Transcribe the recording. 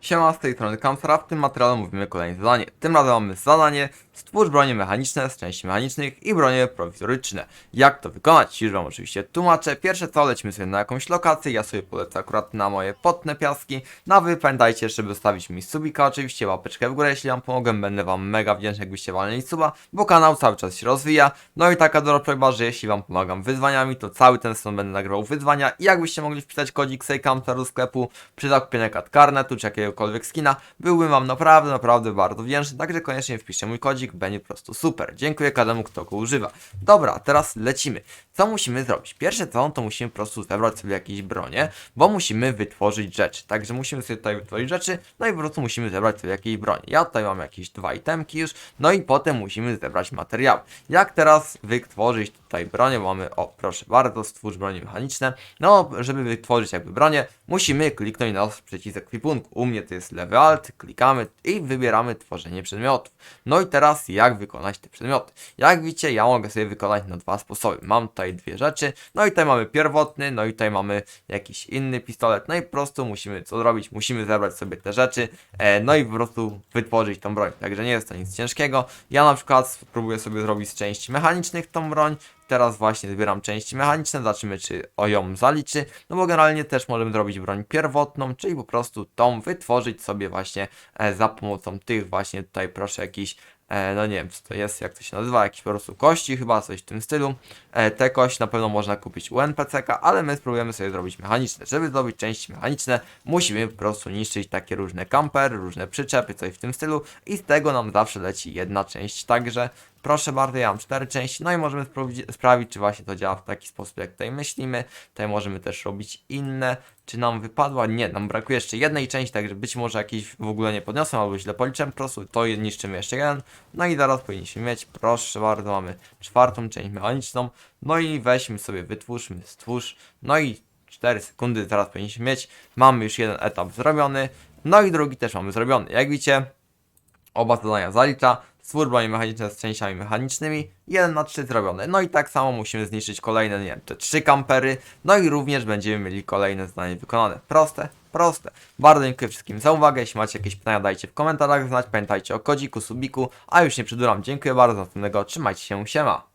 Siema, z tej strony Kamsara, w tym materiale mówimy kolejne zadanie. Tym razem mamy zadanie Stwórz bronie mechaniczne z części mechanicznych i bronie prowizoryczne. Jak to wykonać? Już Wam oczywiście tłumaczę. Pierwsze co, lecimy sobie na jakąś lokację, ja sobie polecę akurat na moje potne piaski. No a Wy pamiętajcie, żeby zostawić mi subika, oczywiście łapeczkę w górę, jeśli Wam pomogę, będę Wam mega wdzięczny, jakbyście walnęli suba, bo kanał cały czas się rozwija. No i taka dobra prośba, że jeśli Wam pomagam wyzwaniami, to cały ten sezon będę nagrywał wyzwania i jakbyście mogli wpisać kodzik Sejkamsa do sklepu przy zakupie na karnetu czy jakiegokolwiek skina, byłbym Wam naprawdę, naprawdę bardzo wdzięczny, także koniecznie wpiszcie mój kodzik, będzie po prostu super. Dziękuję każdemu, kto go używa. Dobra, teraz lecimy. Co musimy zrobić? Pierwsze co, to musimy po prostu zebrać sobie jakieś bronie, bo musimy wytworzyć rzeczy. Także musimy sobie tutaj wytworzyć rzeczy, no i po prostu musimy zebrać sobie jakieś bronie. Ja tutaj mam jakieś dwa itemki już, no i potem musimy zebrać materiały. Jak teraz wytworzyć tutaj bronię? Bo mamy, o proszę bardzo, stwórz bronie mechaniczne. No, żeby wytworzyć jakby bronię, musimy kliknąć na przycisk ekwipunku. U mnie to jest lewy alt, klikamy i wybieramy tworzenie przedmiotów. No i teraz jak wykonać te przedmioty? Jak widzicie, ja mogę sobie wykonać na dwa sposoby. Mam tutaj dwie rzeczy, no i tutaj mamy pierwotny, no i tutaj mamy jakiś inny pistolet, no i po prostu musimy co zrobić? Musimy zebrać sobie te rzeczy, e, no i po prostu wytworzyć tą broń. Także nie jest to nic ciężkiego. Ja na przykład spróbuję sobie zrobić z części mechanicznych tą broń, Teraz właśnie zbieram części mechaniczne, zobaczymy czy o ją zaliczy, no bo generalnie też możemy zrobić broń pierwotną, czyli po prostu tą wytworzyć sobie właśnie e, za pomocą tych właśnie tutaj proszę jakiś e, no nie wiem co to jest, jak to się nazywa, jakieś po prostu kości chyba, coś w tym stylu. E, te kości na pewno można kupić u NPC-ka, ale my spróbujemy sobie zrobić mechaniczne. Żeby zrobić części mechaniczne, musimy po prostu niszczyć takie różne kampery, różne przyczepy, coś w tym stylu i z tego nam zawsze leci jedna część, także proszę bardzo, ja mam cztery części, no i możemy sprawdzi- sprawdzić, czy właśnie to działa w taki sposób, jak tutaj myślimy. Tutaj możemy też robić inne. Czy nam wypadła? Nie, nam brakuje jeszcze jednej części, także być może jakiś w ogóle nie podniosłem, albo źle policzyłem po prostu, to niszczymy jeszcze jeden. No i zaraz powinniśmy mieć, proszę bardzo, mamy czwartą część mechaniczną. No i weźmy sobie, wytwórzmy, stwórz, no i 4 sekundy teraz powinniśmy mieć. Mamy już jeden etap zrobiony, no i drugi też mamy zrobiony. Jak widzicie, Oba zadania zalicza. Bronie mechaniczne z częściami mechanicznymi. 1 na 3 zrobione. No i tak samo musimy zniszczyć kolejne, nie wiem, te 3 kampery. No i również będziemy mieli kolejne zadanie wykonane. Proste, proste. Bardzo dziękuję wszystkim za uwagę. Jeśli macie jakieś pytania, dajcie w komentarzach znać. Pamiętajcie o kodziku, subiku. A już nie przedłużam. Dziękuję bardzo. Następnego. Trzymajcie się. Siema.